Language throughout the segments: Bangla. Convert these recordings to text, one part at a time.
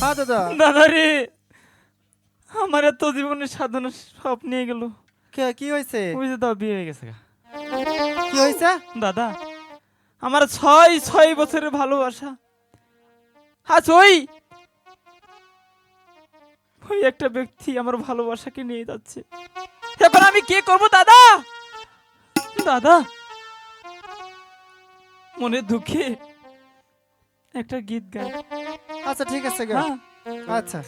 হ্যাঁ দাদা। দাদা রে আমার এত সব নিয়ে গেল। কি হয়েছে? ওই যে দাদা বিয়ে হয়ে গেছে কি হয়েছে? দাদা আমার ছয় ছয় বছরের ভালোবাসা। আজ ওই ওই একটা ব্যক্তি আমার ভালোবাসাকে নিয়ে যাচ্ছে। এবার আমি কে করব দাদা? দাদা মনে দুঃখে একটা গীত গায় আচ্ছা ঠিক আছে হ্যাঁ। আচ্ছা।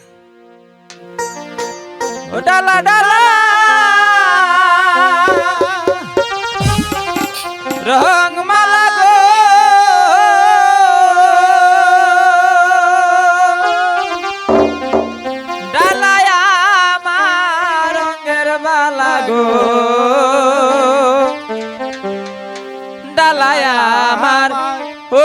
ডালা ডালা। রং মালা গো। ডালায় আমার রঙের মালা গো। ডালায় আমার ও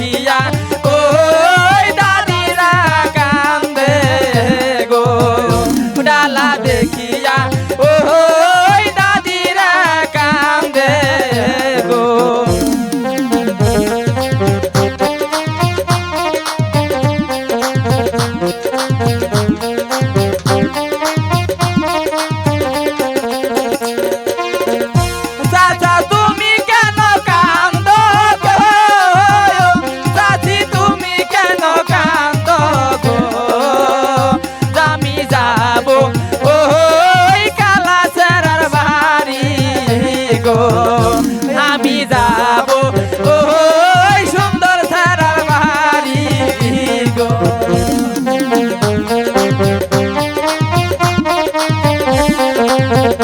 yeah.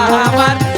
I Muhammad